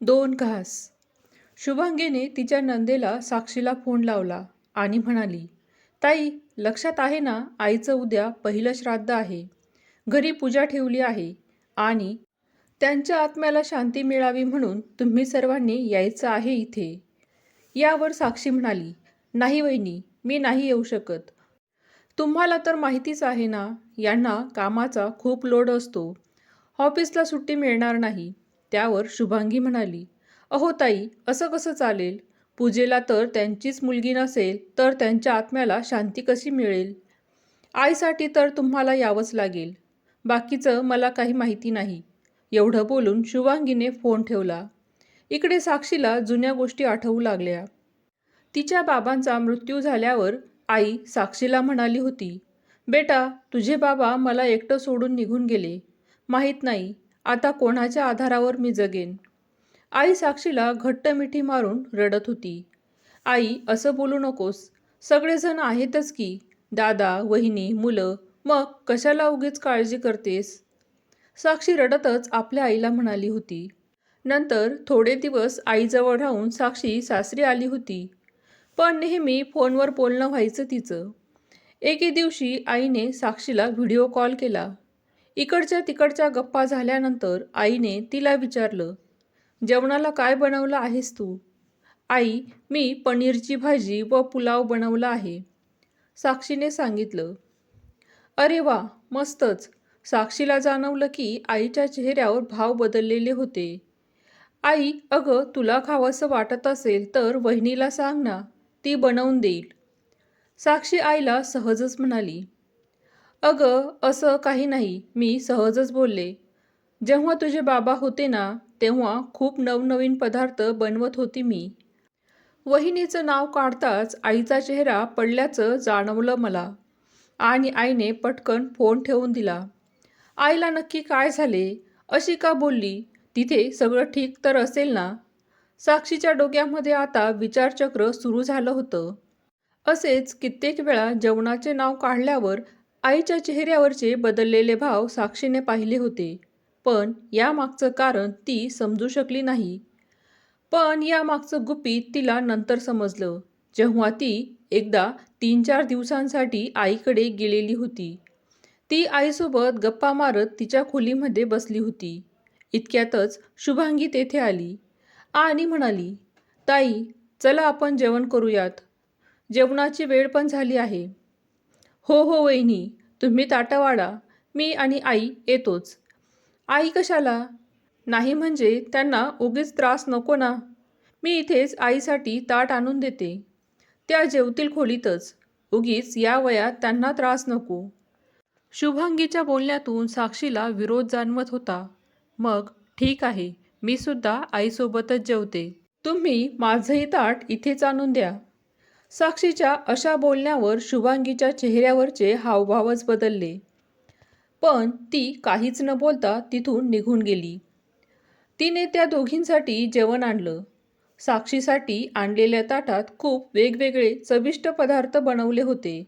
दोन घास. शुभांगीने तिच्या नंदेला साक्षीला फोन लावला आणि म्हणाली ताई लक्षात आहे ना आईचं उद्या पहिलं श्राद्ध आहे. घरी पूजा ठेवली आहे आणि त्यांच्या आत्म्याला शांती मिळावी म्हणून तुम्ही सर्वांनी यायचं आहे इथे. यावर साक्षी म्हणाली नाही वहिनी मी नाही येऊ शकत. तुम्हाला तर माहितीच आहे ना यांना कामाचा खूप लोड असतो. ऑफिसला सुट्टी मिळणार नाही. त्यावर शुभांगी म्हणाली अहो ताई असं कसं चालेल? पूजेला तर त्यांचीच मुलगी नसेल तर त्यांच्या आत्म्याला शांती कशी मिळेल? आईसाठी तर तुम्हाला यावंच लागेल. बाकीचं मला काही माहिती नाही. एवढं बोलून शुभांगीने फोन ठेवला. इकडे साक्षीला जुन्या गोष्टी आठवू लागल्या. तिच्या बाबांचा मृत्यू झाल्यावर आई साक्षीला म्हणाली होती बेटा तुझे बाबा मला एकटं सोडून निघून गेले. माहीत नाही आता कोणाच्या आधारावर मी जगेन? आई साक्षीला घट्ट मिठी मारून रडत होती. आई असं बोलू नकोस. सगळेजण आहेतच की. दादा वहिनी मुलं मग कशाला उगीच काळजी करतेस? साक्षी रडतच आपल्या आईला म्हणाली होती. नंतर थोडे दिवस आईजवळ राहून साक्षी सासरी आली होती. पण नेहमी फोनवर बोलणं व्हायचं तिचं. एके दिवशी आईने साक्षीला व्हिडिओ कॉल केला. इकडच्या तिकडच्या गप्पा झाल्यानंतर आईने तिला विचारलं जेवणाला काय बनवलं आहेस तू? आई मी पनीरची भाजी व पुलाव बनवला आहे. साक्षीने सांगितलं अरे वा मस्तच. साक्षीला जाणवलं की आईच्या चेहऱ्यावर भाव बदललेले होते. आई अगं तुला खावंसं वाटत असेल तर वहिनीला सांग ना ती बनवून देईल. साक्षी आईला सहजच म्हणाली अगं असं काही नाही मी सहजच बोलले. जेव्हा तुझे बाबा होते ना तेव्हा खूप नवनवीन पदार्थ बनवत होती मी. वहिनीचं नाव काढताच आईचा चेहरा पडल्याचं जाणवलं मला. आणि आईने पटकन फोन ठेवून दिला. आईला नक्की काय झाले? अशी का बोलली? तिथे सगळं ठीक तर असेल ना? साक्षीच्या डोक्यामध्ये आता विचारचक्र सुरू झालं होतं. असेच कित्येक वेळा जेवणाचे नाव काढल्यावर आईच्या चेहऱ्यावरचे बदललेले भाव साक्षीने पाहिले होते. पण यामागचं कारण ती समजू शकली नाही. पण यामागचं गुपित तिला नंतर समजलं. जेव्हा ती एकदा तीन चार दिवसांसाठी आईकडे गेलेली होती. ती आईसोबत गप्पा मारत तिच्या खोलीमध्ये बसली होती. इतक्यातच शुभांगी तेथे आली आणि म्हणाली ताई चला आपण जेवण करूयात. जेवणाची वेळ पण झाली आहे. हो हो वहिनी. तुम्ही ताटं वाढा मी आणि आई येतोच. आई कशाला? नाही म्हणजे त्यांना उगीच त्रास नको ना. मी इथेच आईसाठी ताट आणून देते. त्या जेवतील खोलीतच. उगीच या वयात त्यांना त्रास नको. शुभांगीच्या बोलण्यातून साक्षीला विरोध जाणवत होता. मग ठीक आहे मी सुद्धा आईसोबतच जेवते. तुम्ही माझंही ताट इथेच आणून द्या. साक्षीच्या अशा बोलण्यावर शुभांगीच्या चेहऱ्यावरचे हावभावच बदलले. पण ती काहीच न बोलता तिथून निघून गेली. तिने त्या दोघींसाठी जेवण आणलं. साक्षीसाठी आणलेल्या ताटात खूप वेगवेगळे चविष्ट पदार्थ बनवले होते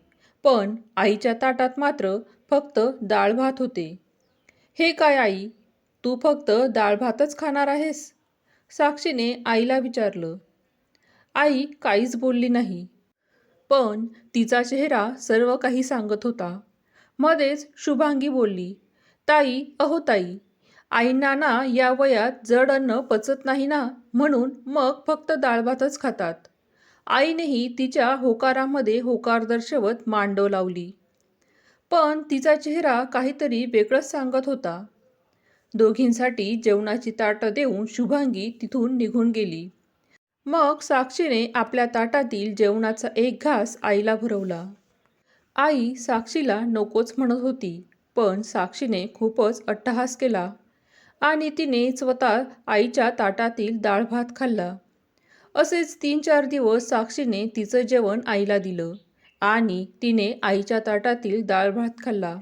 पण आईच्या ताटात मात्र फक्त डाळ भात होते. हे काय आई? तू फक्त डाळ भातच खाणार आहेस? साक्षीने आईला विचारलं. आई काहीच बोलली नाही. पण तिचा चेहरा सर्व काही सांगत होता. मध्येच शुभांगी बोलली ताई अहो ताई आई नाना या वयात जड अन्न पचत नाही ना म्हणून मग फक्त डाळ भातच खातात. आईनेही तिच्या होकारामध्ये होकार दर्शवत मांडव लावली. पण तिचा चेहरा काहीतरी वेगळंच सांगत होता. दोघींसाठी जेवणाची ताटं देऊन शुभांगी तिथून निघून गेली. मग साक्षीने आपल्या ताटातील जेवणाचा एक घास आईला भरवला. आई साक्षीला नकोच म्हणत होती पण साक्षीने खूपच अट्टहास केला आणि तिने स्वतः आईच्या ताटातील डाळ भात खाल्ला. असेच तीन चार दिवस साक्षीने तिचं जेवण आईला दिलं आणि तिने आईच्या ताटातील डाळ भात खाल्ला.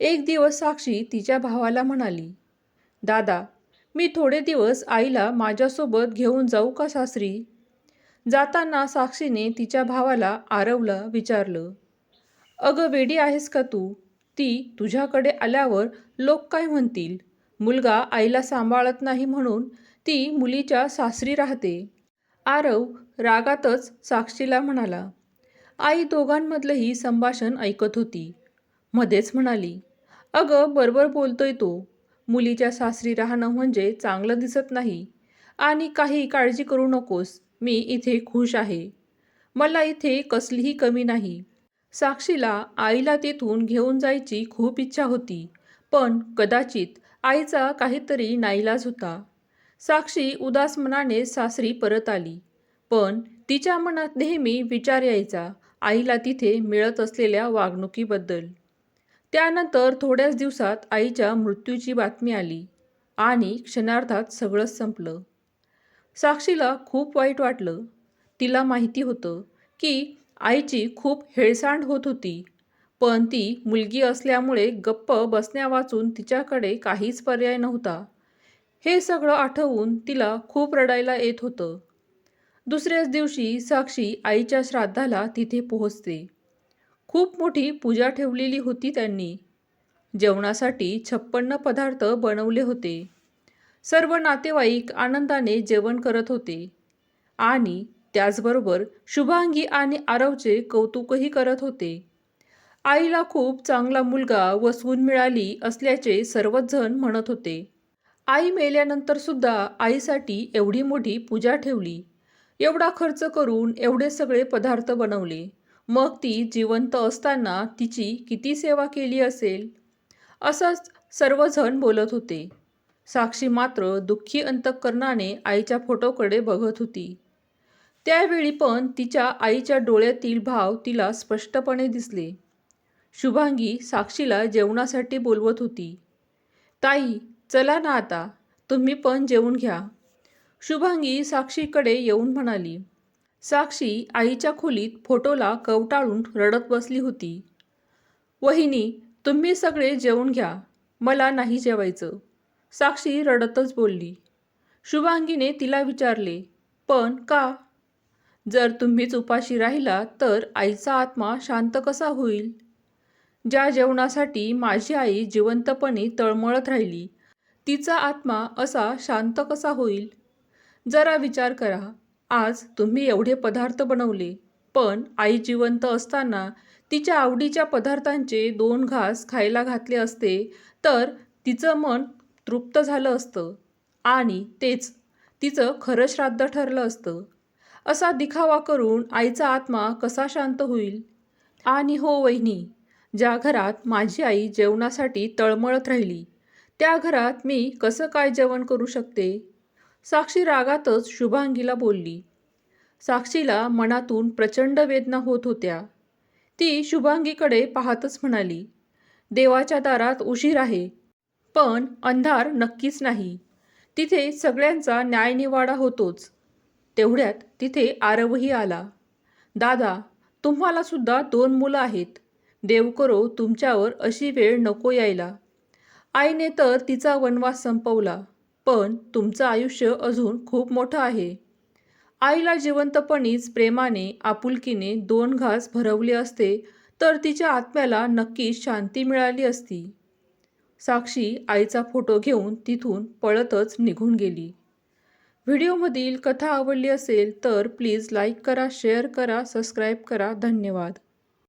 एक दिवस साक्षी तिच्या भावाला म्हणाली दादा मी थोडे दिवस आईला माझ्यासोबत घेऊन जाऊ का सासरी? जाताना साक्षीने तिच्या भावाला आरवलं विचारलं अगं वेडी आहेस का तू? ती तुझ्याकडे आल्यावर लोक काय म्हणतील? मुलगा आईला सांभाळत नाही म्हणून ती मुलीच्या सासरी राहते. आरव रागातच साक्षीला म्हणाला. आई दोघांमधलंही संभाषण ऐकत होती. मध्येच म्हणाली अगं बरोबर बोलतोय तो. मुलीच्या सासरी राहणं म्हणजे चांगलं दिसत नाही. आणि काही काळजी करू नकोस मी इथे खुश आहे. मला इथे कसलीही कमी नाही. साक्षीला आईला तिथून घेऊन जायची खूप इच्छा होती पण कदाचित आईचा काहीतरी नाईलाज होता. साक्षी उदास मनाने सासरी परत आली पण तिच्या मनात नेहमी विचार यायचा आईला तिथे मिळत असलेल्या वागणुकीबद्दल. त्यानंतर थोड्याच दिवसात आईच्या मृत्यूची बातमी आली आणि क्षणार्धात सगळंच संपलं. साक्षीला खूप वाईट वाटलं. तिला माहिती होतं की आईची खूप हेळसांड होत होती पण ती मुलगी असल्यामुळे गप्प बसण्या वाचून तिच्याकडे काहीच पर्याय नव्हता. हे सगळं आठवून तिला खूप रडायला येत होतं. दुसऱ्याच दिवशी साक्षी आईच्या श्राद्धाला तिथे पोहोचते. खूप मोठी पूजा ठेवलेली होती त्यांनी. जेवणासाठी छप्पन्न पदार्थ बनवले होते. सर्व नातेवाईक आनंदाने जेवण करत होते. आणि त्याचबरोबर शुभांगी आणि आरवचे कौतुकही करत होते. आईला खूप चांगला मुलगा व सून मिळाली असल्याचे सर्वच जण म्हणत होते. आई मेल्यानंतर सुद्धा आईसाठी एवढी मोठी पूजा ठेवली. एवढा खर्च करून एवढे सगळे पदार्थ बनवले. मग ती जिवंत असताना तिची किती सेवा केली असेल? असंच सर्वजण बोलत होते. साक्षी मात्र दुःखी अंतःकरणाने आईच्या फोटोकडे बघत होती. त्यावेळी पण तिच्या आईच्या डोळ्यातील भाव तिला स्पष्टपणे दिसले. शुभांगी साक्षीला जेवणासाठी बोलवत होती. ताई चला ना आता. तुम्ही पण जेवून घ्या. शुभांगी साक्षीकडे येऊन म्हणाली. साक्षी आईच्या खोलीत फोटोला कवटाळून रडत बसली होती. वहिनी तुम्ही सगळे जेवून घ्या. मला नाही जेवायचं. साक्षी रडतच बोलली. शुभांगीने तिला विचारले पण का? जर तुम्हीच उपाशी राहिला तर आईचा आत्मा शांत कसा होईल? ज्या जेवणासाठी माझी आई जिवंतपणे तळमळत राहिली तिचा आत्मा असा शांत कसा होईल? जरा विचार करा. आज तुम्ही एवढे पदार्थ बनवले पण आई जिवंत असताना तिच्या आवडीच्या पदार्थांचे दोन घास खायला घातले असते तर तिचं मन तृप्त झालं असतं. आणि तेच तिचं खरं श्राद्ध ठरलं असतं. असा दिखावा करून आईचा आत्मा कसा शांत होईल? आणि हो वहिनी ज्या घरात माझी आई जेवणासाठी तळमळत राहिली त्या घरात मी कसं काय जेवण करू शकते? साक्षी रागातच शुभांगीला बोलली. साक्षीला मनातून प्रचंड वेदना होत होत्या. ती शुभांगीकडे पाहतच म्हणाली देवाच्या दारात उशीर आहे पण अंधार नक्कीच नाही. तिथे सगळ्यांचा न्यायनिवाडा होतोच तेवढ्यात तिथे आरवही आला. दादा तुम्हाला सुद्धा दोन मुलं आहेत. देव करो तुमच्यावर अशी वेळ नको यायला. आईने तर तिचा वनवास संपवला. पण तुमचं आयुष्य अजून खूप मोठं आहे. आईला जिवंतपणीच प्रेमाने आपुलकीने दोन घास भरवले असते तर तिच्या आत्म्याला नक्कीच शांती मिळाली असती. साक्षी आईचा फोटो घेऊन तिथून पळतच निघून गेली. व्हिडिओमधील कथा आवडली असेल तर प्लीज लाईक करा शेअर करा सबस्क्राईब करा. धन्यवाद.